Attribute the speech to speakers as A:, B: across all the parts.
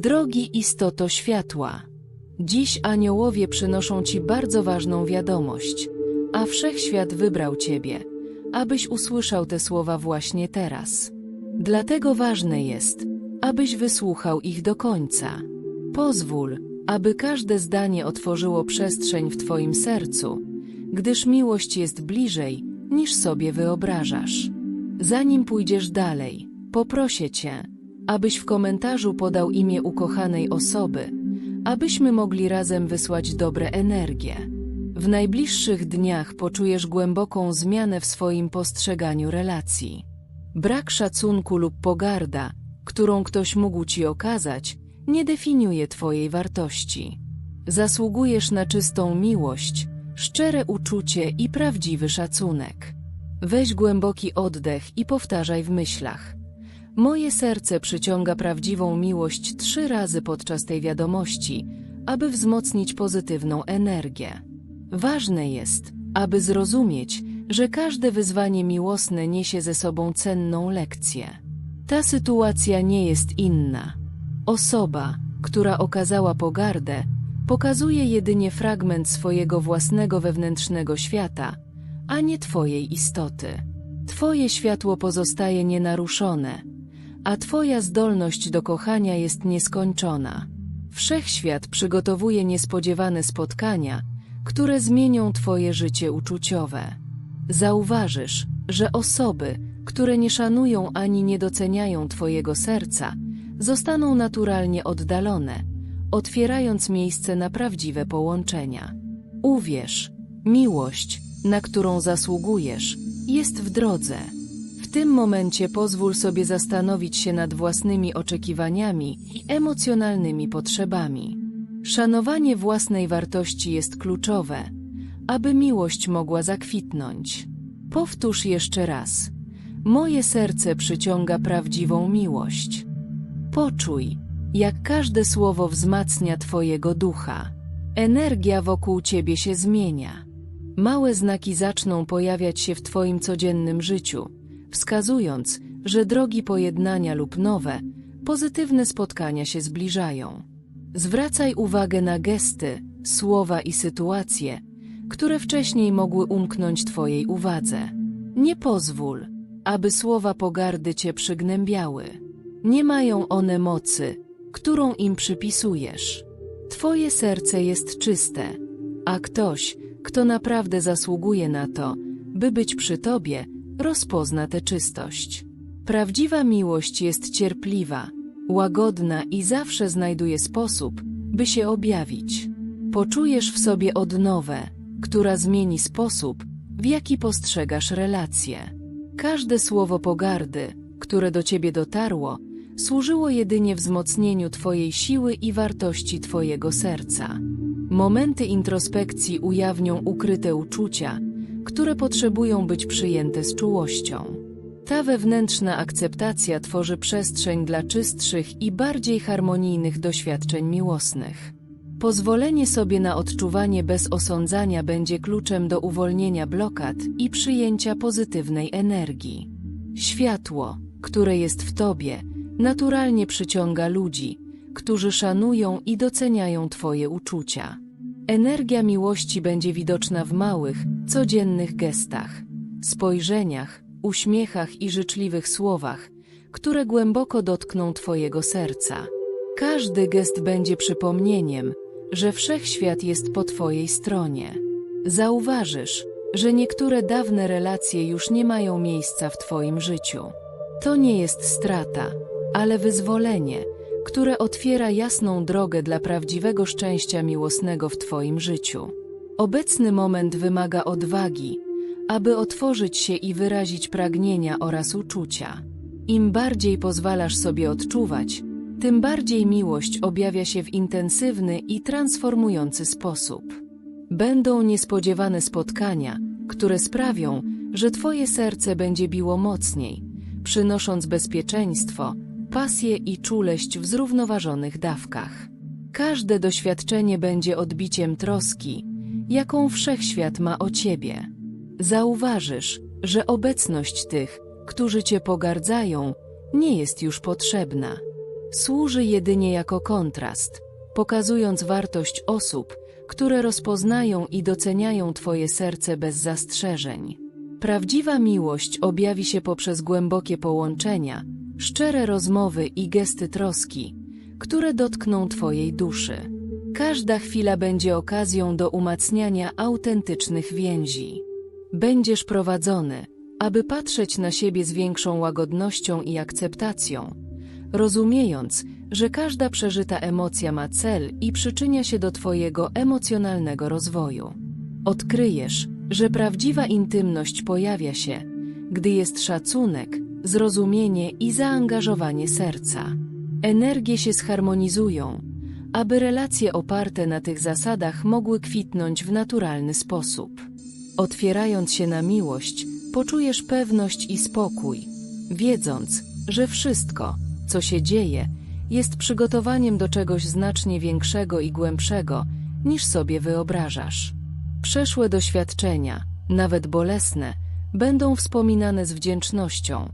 A: Drogi istoto światła, dziś aniołowie przynoszą Ci bardzo ważną wiadomość, a wszechświat wybrał Ciebie, abyś usłyszał te słowa właśnie teraz. Dlatego ważne jest, abyś wysłuchał ich do końca. Pozwól, aby każde zdanie otworzyło przestrzeń w Twoim sercu, gdyż miłość jest bliżej, niż sobie wyobrażasz. Zanim pójdziesz dalej, poproszę Cię, abyś w komentarzu podał imię ukochanej osoby, abyśmy mogli razem wysłać dobre energie. W najbliższych dniach poczujesz głęboką zmianę w swoim postrzeganiu relacji. Brak szacunku lub pogarda, którą ktoś mógł ci okazać, nie definiuje twojej wartości. Zasługujesz na czystą miłość, szczere uczucie i prawdziwy szacunek. Weź głęboki oddech i powtarzaj w myślach. Moje serce przyciąga prawdziwą miłość trzy razy podczas tej wiadomości, aby wzmocnić pozytywną energię. Ważne jest, aby zrozumieć, że każde wyzwanie miłosne niesie ze sobą cenną lekcję. Ta sytuacja nie jest inna. Osoba, która okazała pogardę, pokazuje jedynie fragment swojego własnego wewnętrznego świata, a nie Twojej istoty. Twoje światło pozostaje nienaruszone, a Twoja zdolność do kochania jest nieskończona. Wszechświat przygotowuje niespodziewane spotkania, które zmienią Twoje życie uczuciowe. Zauważysz, że osoby, które nie szanują ani nie doceniają Twojego serca, zostaną naturalnie oddalone, otwierając miejsce na prawdziwe połączenia. Uwierz, miłość, na którą zasługujesz, jest w drodze. W tym momencie pozwól sobie zastanowić się nad własnymi oczekiwaniami i emocjonalnymi potrzebami. Szanowanie własnej wartości jest kluczowe, aby miłość mogła zakwitnąć. Powtórz jeszcze raz. Moje serce przyciąga prawdziwą miłość. Poczuj, jak każde słowo wzmacnia Twojego ducha. Energia wokół Ciebie się zmienia. Małe znaki zaczną pojawiać się w Twoim codziennym życiu, wskazując, że drogi pojednania lub nowe, pozytywne spotkania się zbliżają. Zwracaj uwagę na gesty, słowa i sytuacje, które wcześniej mogły umknąć Twojej uwadze. Nie pozwól, aby słowa pogardy Cię przygnębiały. Nie mają one mocy, którą im przypisujesz. Twoje serce jest czyste, a ktoś, kto naprawdę zasługuje na to, by być przy Tobie, rozpozna tę czystość. Prawdziwa miłość jest cierpliwa, łagodna i zawsze znajduje sposób, by się objawić. Poczujesz w sobie odnowę, która zmieni sposób, w jaki postrzegasz relacje. Każde słowo pogardy, które do ciebie dotarło, służyło jedynie wzmocnieniu twojej siły i wartości twojego serca. Momenty introspekcji ujawnią ukryte uczucia, które potrzebują być przyjęte z czułością. Ta wewnętrzna akceptacja tworzy przestrzeń dla czystszych i bardziej harmonijnych doświadczeń miłosnych. Pozwolenie sobie na odczuwanie bez osądzania będzie kluczem do uwolnienia blokad i przyjęcia pozytywnej energii. Światło, które jest w Tobie, naturalnie przyciąga ludzi, którzy szanują i doceniają Twoje uczucia. Energia miłości będzie widoczna w małych, codziennych gestach, spojrzeniach, uśmiechach i życzliwych słowach, które głęboko dotkną Twojego serca. Każdy gest będzie przypomnieniem, że wszechświat jest po Twojej stronie. Zauważysz, że niektóre dawne relacje już nie mają miejsca w Twoim życiu. To nie jest strata, ale wyzwolenie, które otwiera jasną drogę dla prawdziwego szczęścia miłosnego w Twoim życiu. Obecny moment wymaga odwagi, aby otworzyć się i wyrazić pragnienia oraz uczucia. Im bardziej pozwalasz sobie odczuwać, tym bardziej miłość objawia się w intensywny i transformujący sposób. Będą niespodziewane spotkania, które sprawią, że Twoje serce będzie biło mocniej, przynosząc bezpieczeństwo, pasję i czułość w zrównoważonych dawkach. Każde doświadczenie będzie odbiciem troski, jaką wszechświat ma o Ciebie. Zauważysz, że obecność tych, którzy Cię pogardzają, nie jest już potrzebna. służy jedynie jako kontrast, pokazując wartość osób, które rozpoznają i doceniają Twoje serce bez zastrzeżeń. Prawdziwa miłość objawi się poprzez głębokie połączenia, szczere rozmowy i gesty troski, które dotkną Twojej duszy. Każda chwila będzie okazją do umacniania autentycznych więzi. Będziesz prowadzony, aby patrzeć na siebie z większą łagodnością i akceptacją, rozumiejąc, że każda przeżyta emocja ma cel i przyczynia się do Twojego emocjonalnego rozwoju. Odkryjesz, że prawdziwa intymność pojawia się, gdy jest szacunek, zrozumienie i zaangażowanie serca. Energie się zharmonizują, aby relacje oparte na tych zasadach mogły kwitnąć w naturalny sposób. Otwierając się na miłość, poczujesz pewność i spokój, wiedząc, że wszystko, co się dzieje, jest przygotowaniem do czegoś znacznie większego i głębszego, niż sobie wyobrażasz. Przeszłe doświadczenia, nawet bolesne, będą wspominane z wdzięcznością,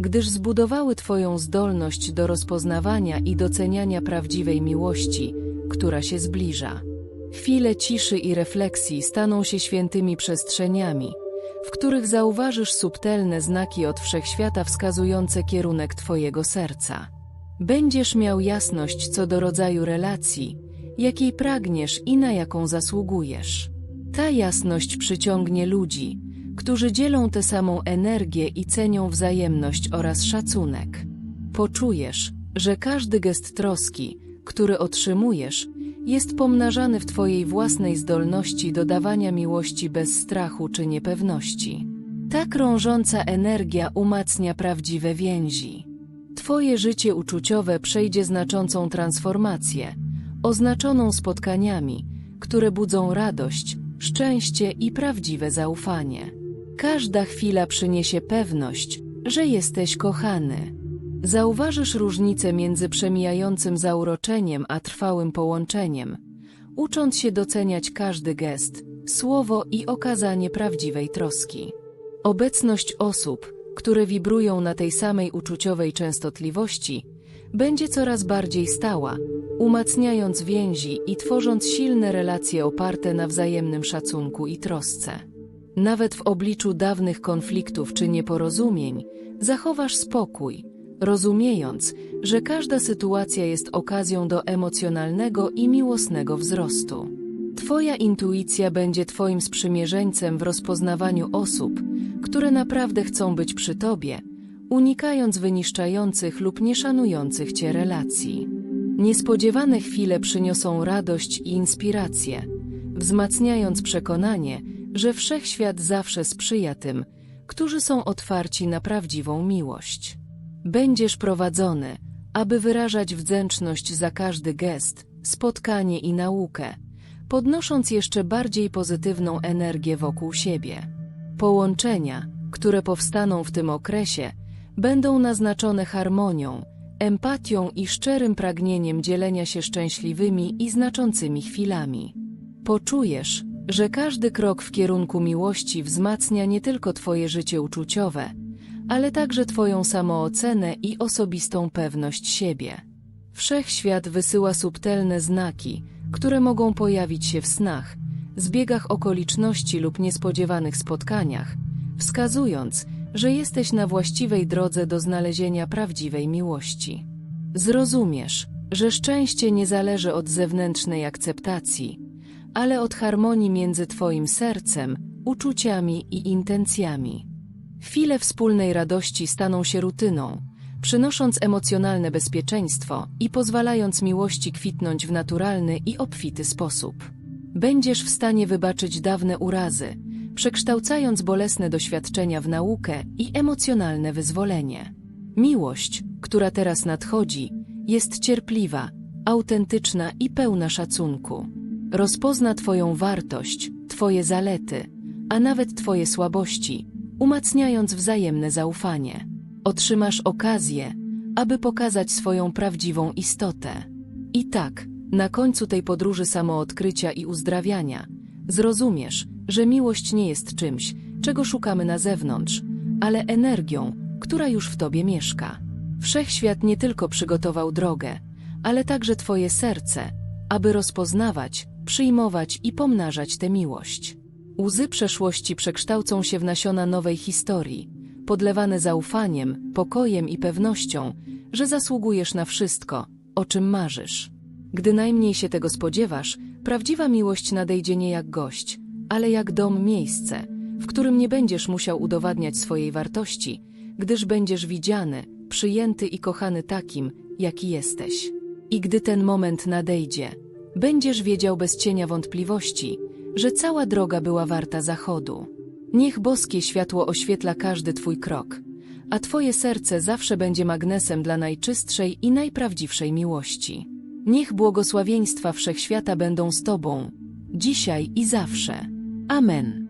A: gdyż zbudowały Twoją zdolność do rozpoznawania i doceniania prawdziwej miłości, która się zbliża. Chwile ciszy i refleksji staną się świętymi przestrzeniami, w których zauważysz subtelne znaki od wszechświata wskazujące kierunek Twojego serca. Będziesz miał jasność co do rodzaju relacji, jakiej pragniesz i na jaką zasługujesz. Ta jasność przyciągnie ludzi, którzy dzielą tę samą energię i cenią wzajemność oraz szacunek. Poczujesz, że każdy gest troski, który otrzymujesz, jest pomnażany w Twojej własnej zdolności do dawania miłości bez strachu czy niepewności. Ta krążąca energia umacnia prawdziwe więzi. Twoje życie uczuciowe przejdzie znaczącą transformację, oznaczoną spotkaniami, które budzą radość, szczęście i prawdziwe zaufanie. Każda chwila przyniesie pewność, że jesteś kochany. Zauważysz różnicę między przemijającym zauroczeniem a trwałym połączeniem, ucząc się doceniać każdy gest, słowo i okazanie prawdziwej troski. Obecność osób, które wibrują na tej samej uczuciowej częstotliwości, będzie coraz bardziej stała, umacniając więzi i tworząc silne relacje oparte na wzajemnym szacunku i trosce. Nawet w obliczu dawnych konfliktów czy nieporozumień zachowasz spokój, rozumiejąc, że każda sytuacja jest okazją do emocjonalnego i miłosnego wzrostu. Twoja intuicja będzie Twoim sprzymierzeńcem w rozpoznawaniu osób, które naprawdę chcą być przy Tobie, unikając wyniszczających lub nieszanujących Cię relacji. Niespodziewane chwile przyniosą radość i inspirację, wzmacniając przekonanie, że wszechświat zawsze sprzyja tym, którzy są otwarci na prawdziwą miłość. Będziesz prowadzony, aby wyrażać wdzięczność za każdy gest, spotkanie i naukę, podnosząc jeszcze bardziej pozytywną energię wokół siebie. Połączenia, które powstaną w tym okresie, będą naznaczone harmonią, empatią i szczerym pragnieniem dzielenia się szczęśliwymi i znaczącymi chwilami. Poczujesz, że każdy krok w kierunku miłości wzmacnia nie tylko Twoje życie uczuciowe, ale także Twoją samoocenę i osobistą pewność siebie. Wszechświat wysyła subtelne znaki, które mogą pojawić się w snach, zbiegach okoliczności lub niespodziewanych spotkaniach, wskazując, że jesteś na właściwej drodze do znalezienia prawdziwej miłości. Zrozumiesz, że szczęście nie zależy od zewnętrznej akceptacji, ale od harmonii między Twoim sercem, uczuciami i intencjami. Chwile wspólnej radości staną się rutyną, przynosząc emocjonalne bezpieczeństwo i pozwalając miłości kwitnąć w naturalny i obfity sposób. Będziesz w stanie wybaczyć dawne urazy, przekształcając bolesne doświadczenia w naukę i emocjonalne wyzwolenie. Miłość, która teraz nadchodzi, jest cierpliwa, autentyczna i pełna szacunku. Rozpozna Twoją wartość, Twoje zalety, a nawet Twoje słabości, umacniając wzajemne zaufanie. Otrzymasz okazję, aby pokazać swoją prawdziwą istotę. I tak, na końcu tej podróży samoodkrycia i uzdrawiania, zrozumiesz, że miłość nie jest czymś, czego szukamy na zewnątrz, ale energią, która już w tobie mieszka. Wszechświat nie tylko przygotował drogę, ale także Twoje serce, aby rozpoznawać, przyjmować i pomnażać tę miłość. Łzy przeszłości przekształcą się w nasiona nowej historii, podlewane zaufaniem, pokojem i pewnością, że zasługujesz na wszystko, o czym marzysz. Gdy najmniej się tego spodziewasz, prawdziwa miłość nadejdzie nie jak gość, ale jak dom miejsce, w którym nie będziesz musiał udowadniać swojej wartości, gdyż będziesz widziany, przyjęty i kochany takim, jaki jesteś. I gdy ten moment nadejdzie, będziesz wiedział bez cienia wątpliwości, że cała droga była warta zachodu. Niech boskie światło oświetla każdy Twój krok, a Twoje serce zawsze będzie magnesem dla najczystszej i najprawdziwszej miłości. Niech błogosławieństwa wszechświata będą z Tobą, dzisiaj i zawsze. Amen.